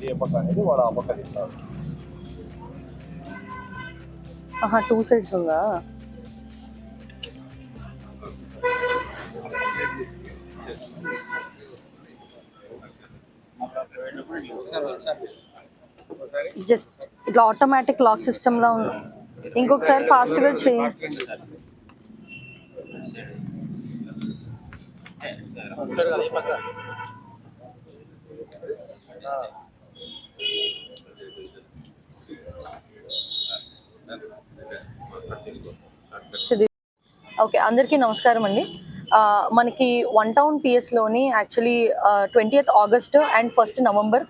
ఇది ఏ పక్క అనేది వాడు ఆ పక్క తీస్తారు ఆహా టూ సైడ్స్ ఉందా జస్ట్ ఇట్లా ఆటోమేటిక్ లాక్ సిస్టమ్ లా ఉంది ఇంకొకసారి ఫాస్ట్గా చేయండి ఓకే అందరికీ నమస్కారం అండి. మనకి one town పిఎస్లోని actually twenty eighth August and first November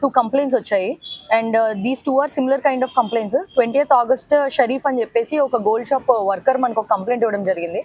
two complaints వచ్చాయి. And these two are similar kind of complaints twenty eighth August Sharif అని చెప్పేసి ఒక గోల్డ్ షాప్ వర్కర్ మనకు ఒక కంప్లైంట్ ఇవ్వడం జరిగింది.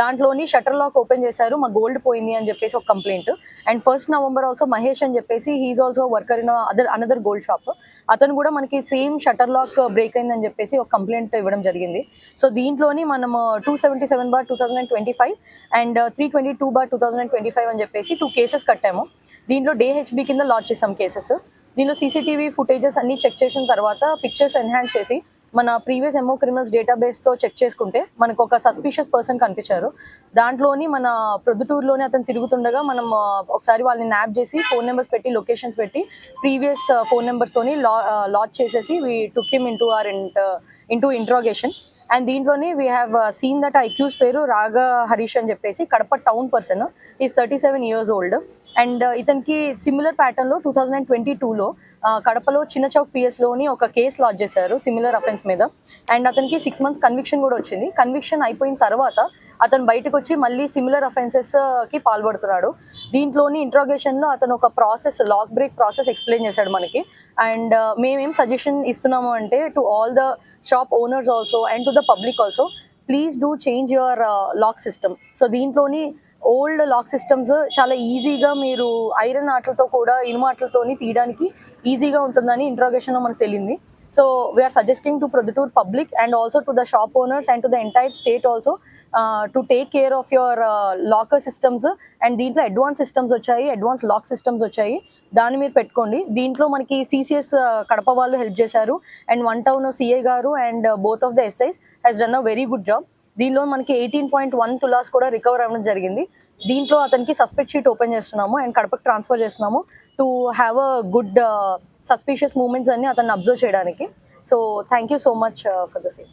దాంట్లోని షటర్ లాక్ ఓపెన్ చేశారు మా గోల్డ్ పోయింది అని చెప్పేసి ఒక complaint and first November also Mahesh అని చెప్పేసి he is also worker in other another gold shop అతను కూడా మనకి సేమ్ షటర్ లాక్ బ్రేక్ అయిందని చెప్పేసి ఒక కంప్లైంట్ ఇవ్వడం జరిగింది. సో దీంట్లోని మనం two seventy seven bar two thousand twenty five and three twenty two bar two thousand twenty five అని చెప్పేసి టూ కేసెస్ కట్టాము. దీంట్లో డేహెచ్బి కింద లాంచ్ చేసాం కేసెస్ దీనిలో సీసీటీవీ ఫుటేజెస్ అన్ని చెక్ చేసిన తర్వాత పిక్చర్స్ ఎన్హాన్స్ చేసి మన ప్రీవియస్ ఎమో క్రిమినల్స్ డేటాబేస్తో చెక్ చేసుకుంటే మనకు ఒక సస్పీషియస్ పర్సన్ కనిపించారు. దాంట్లోని మన ప్రొద్దుటూరులోనే అతను తిరుగుతుండగా మనం ఒకసారి వాళ్ళని న్యాప్ చేసి ఫోన్ నెంబర్స్ పెట్టి లొకేషన్స్ పెట్టి ప్రీవియస్ ఫోన్ నెంబర్స్తోని లా లాచ్ చేసేసి we took him into our into interrogation and దీంట్లోనే we have seen that accused accused పేరు రాగ హరీష్ అని చెప్పేసి Kadapa town person is thirty seven years old and ఇతనికి సిమిలర్ ప్యాటర్న్లో టూ థౌజండ్ అండ్ ట్వంటీ టూలో కడపలో చిన్న చౌక్ పిఎస్లోని ఒక కేసు లాడ్జ్ చేశారు సిమిలర్ అఫెన్స్ మీద. అండ్ అతనికి సిక్స్ మంత్స్ కన్విక్షన్ కూడా వచ్చింది. కన్విక్షన్ అయిపోయిన తర్వాత అతను బయటకు వచ్చి మళ్ళీ సిమిలర్ అఫెన్సెస్కి పాల్పడుతున్నాడు. దీంట్లోని ఇంట్రాగేషన్లో అతను ఒక process lock break process explain చేశాడు మనకి. అండ్ మేమేం సజెషన్ ఇస్తున్నాము అంటే to all the shop owners also and to the public also please do change your lock system so దీంట్లోని ఓల్డ్ లాక్ సిస్టమ్స్ చాలా ఈజీగా మీరు ఐరన్ ఆటలతో కూడా ఇనుము ఆటలతోని తీయడానికి ఈజీగా ఉంటుందని ఇంట్రాగేషన్లో మనకు తెలియంది so we are suggesting to Proddatur public and also to the shop owners and to the entire state also to take care of your locker systems and దీంట్లో అడ్వాన్స్ సిస్టమ్స్ వచ్చాయి అడ్వాన్స్ లాక్ సిస్టమ్స్ వచ్చాయి. దాన్ని మీరు పెట్టుకోండి. దీంట్లో మనకి CCS uh, Kadapa వాళ్ళు help చేశారు. అండ్ వన్ టౌన్ సిఏ గారు and both of the SIs has done a very good job దీనిలో మనకి ఎయిటీన్ పాయింట్ వన్ తులాస్ కూడా రికవర్ అవ్వడం జరిగింది. దీంట్లో అతనికి సస్పెక్ట్ షీట్ ఓపెన్ చేస్తున్నాము అండ్ కడపకు ట్రాన్స్ఫర్ చేస్తున్నాము to have a good suspicious moments అన్ని అతన్ని అబ్జర్వ్ చేయడానికి. So thank you so much for the same